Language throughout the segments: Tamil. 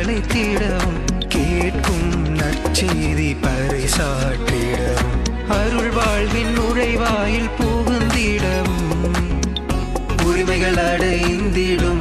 அழைத்திடவும் கேட்கும் நற்செய்தி பறைசாற்றிடவும் அருள் வாழ்வின் நுழைவாயில் புகுந்திடவும் உரிமைகள் அடைந்திடும்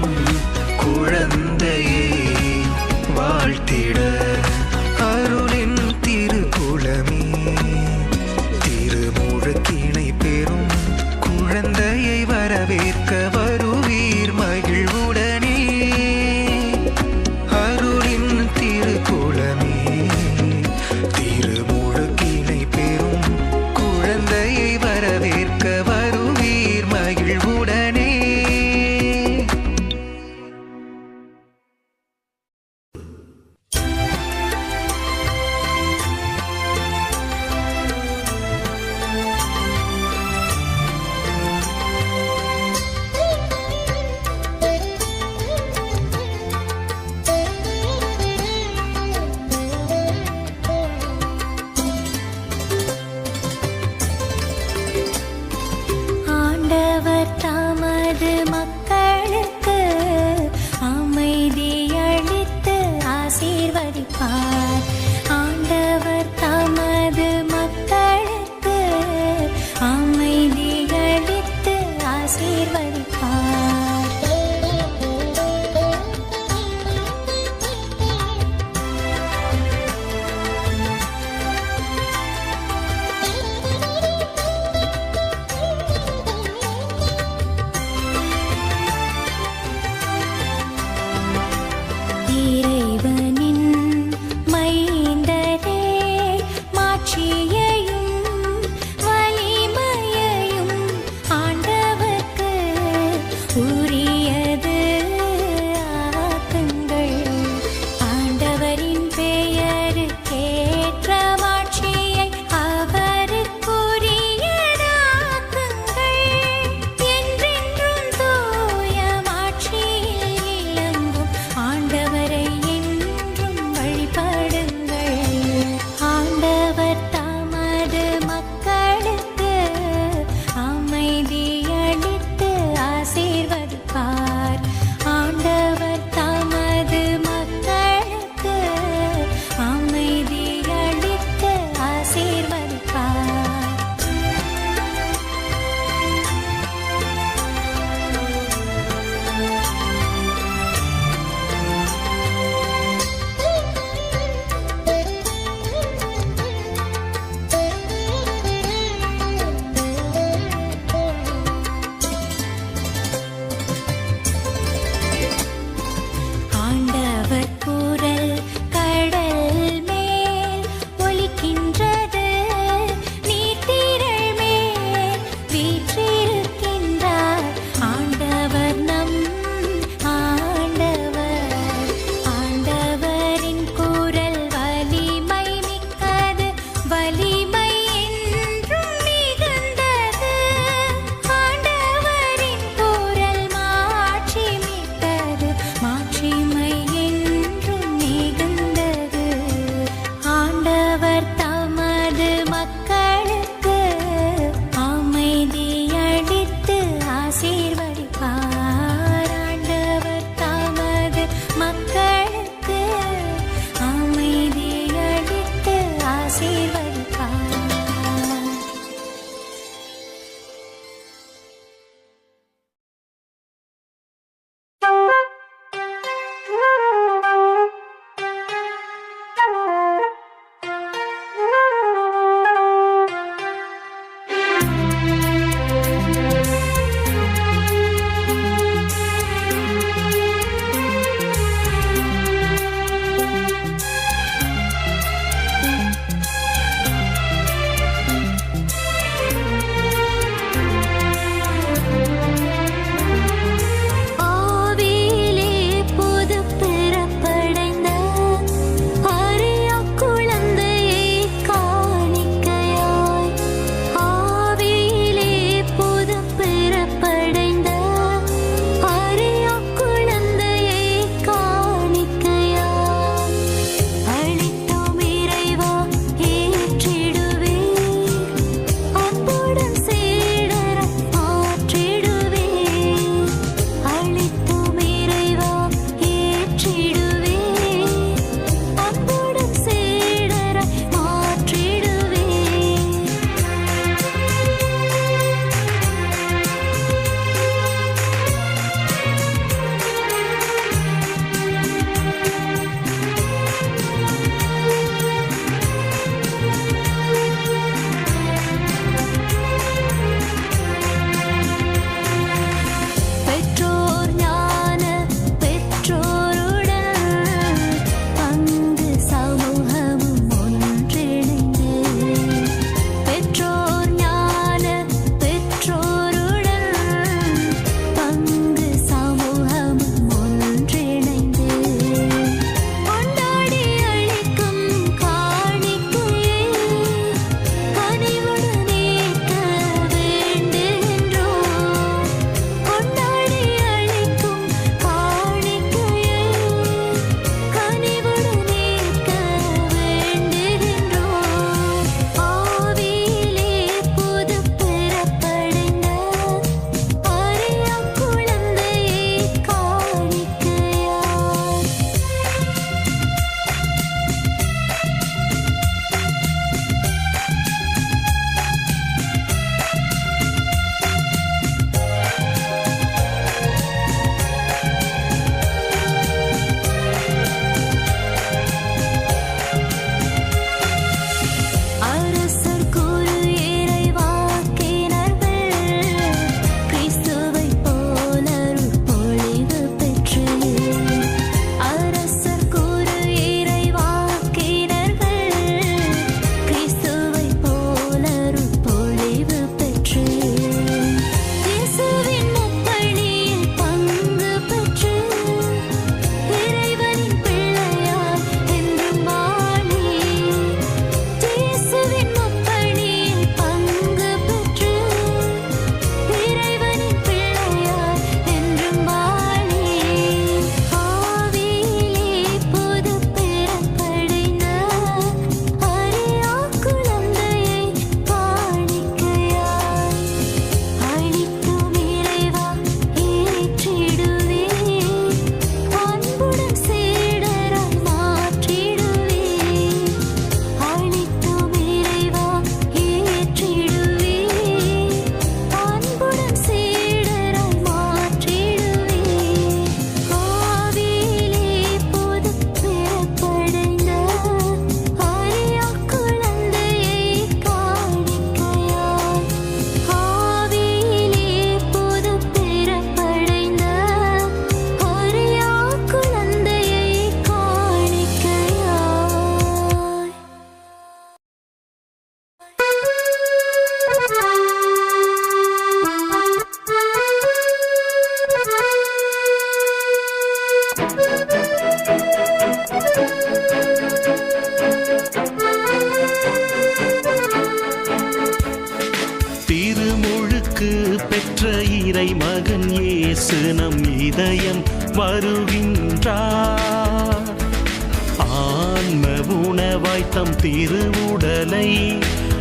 தம் திருவுடலை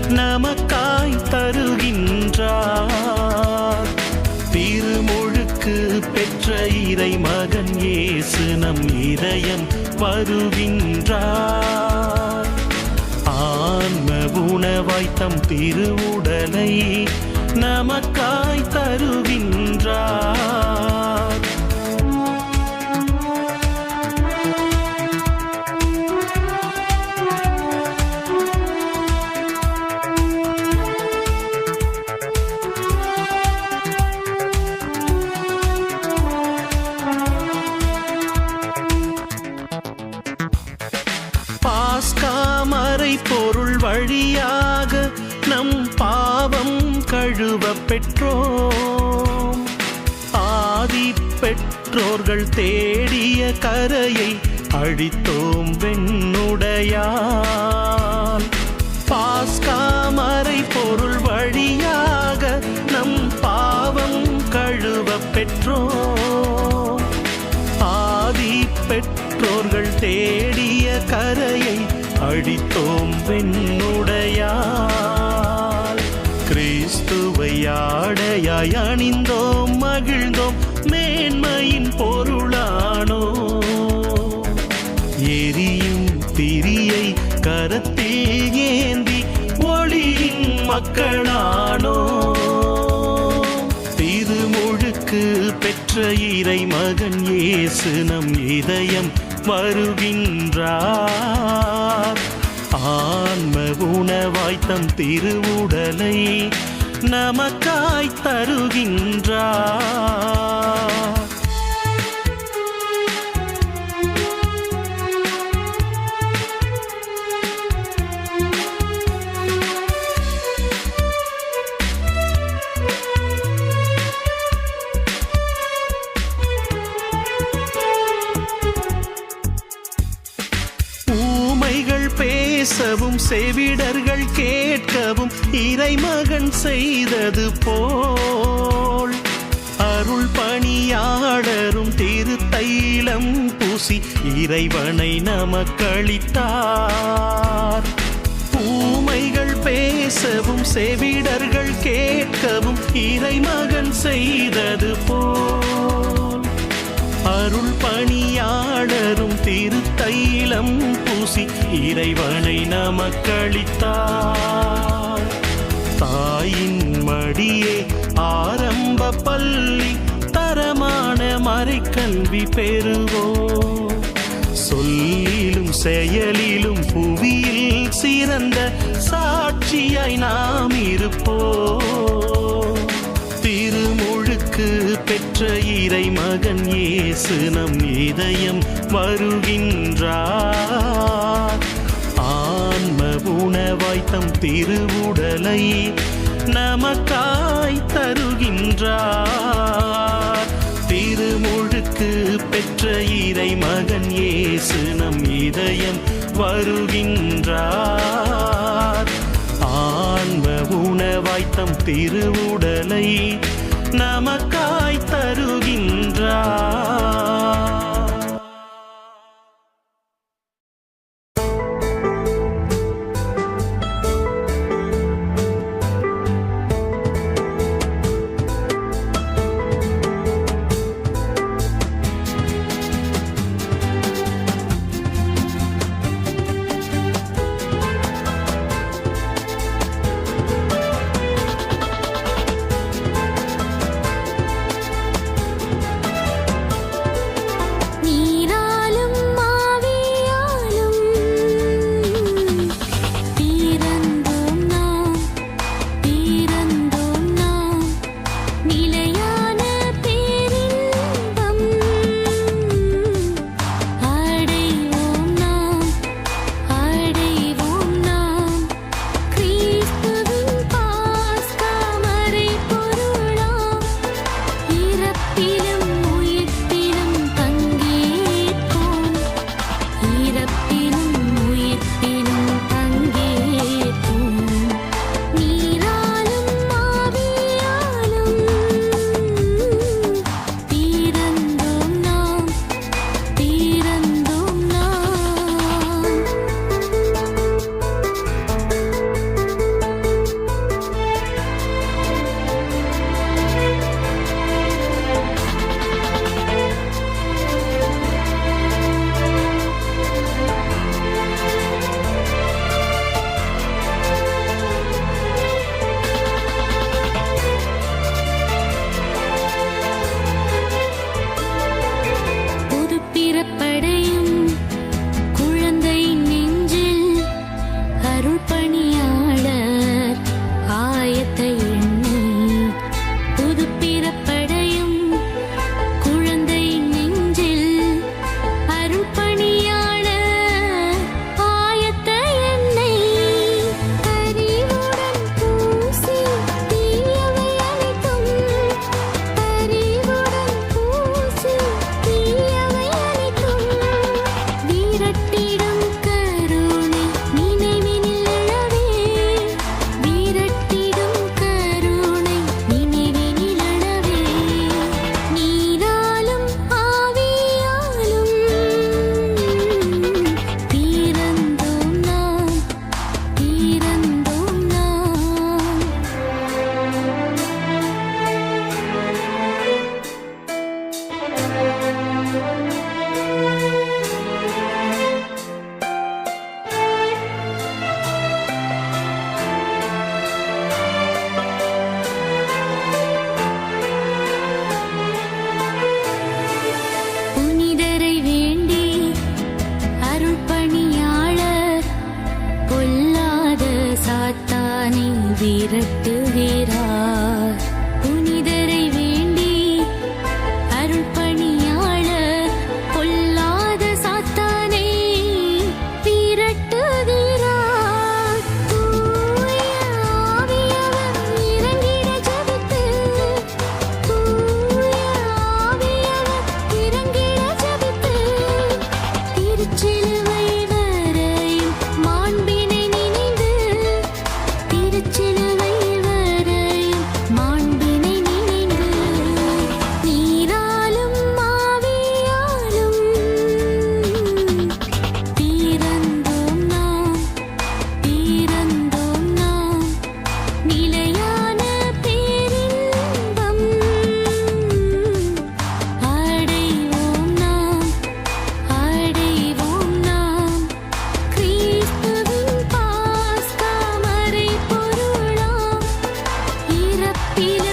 நமக்காய் தருகின்றார். திருமுழுக்கு பெற்ற இறை மகன் இயேசு நம் இதயம் வருகின்றார் ஆன்ம உணவாய் தம் திருவுடலை நமக்காய் தருகின்றார். பெற்றோம். ஆதி பெற்றோர்கள் தேடிய கரையை அழித்தோம் வெண்ணுடையால் பாஸ்காமரை பொருள் வழியாக நம் பாவம் கழுவ பெற்றோம். ஆதி பெற்றோர்கள் தேடிய கரையை அழித்தோம் வெண்ணுடையால் ஆடையாய் அணிந்தோம் மகிழ்ந்தோம் மேன்மையின் பொருளானோ? எரியும் திரியை கரத்தில் ஏந்தி ஒளியின் மக்களானோ? திருமுழுக்கு பெற்ற இறை மகன் இயேசு நம் இதயம் வருகின்றார். ஆன்ம உணவாய் திருவுடலை நமக்காய் தருகின்றார் ஊமைகள் பேசவும் செவிடர்கள் கேட்கவும் இறைமகன் செய்தது போல் அருள் பணியாளரும் திருத்தைலம் பூசி இறைவனை நமக்களித்தார். பூமைகள் பேசவும் செவிடர்கள் கேட்கவும் இறைமகன் செய்தது போல் அருள் பணியாளரும் திருத்தைலம் பூசி இறைவனை நமக்களித்தார். தாயின் மடியே ஆரம்ப பள்ளி தரமான மறைக்கல்வி பெறுவோம். சொல்லிலும் செயலிலும் புவியில் சிறந்த சாட்சியாய் நாம் இருப்போம். திருமுழுக்கு பெற்ற இறை மகன் இயேசு நம் இதயம் வருகின்றார். வாய்த்தம் திருவுடலை நமக்காய் தருகின்றார். திருமுழுக்கு பெற்ற இறை மகன் இயேசு நம் இதயம் வருகின்றார். ஆன்ம உணவாய்த்தம் திருவுடலை நமக்காய் தருகின்றார். Senin feeling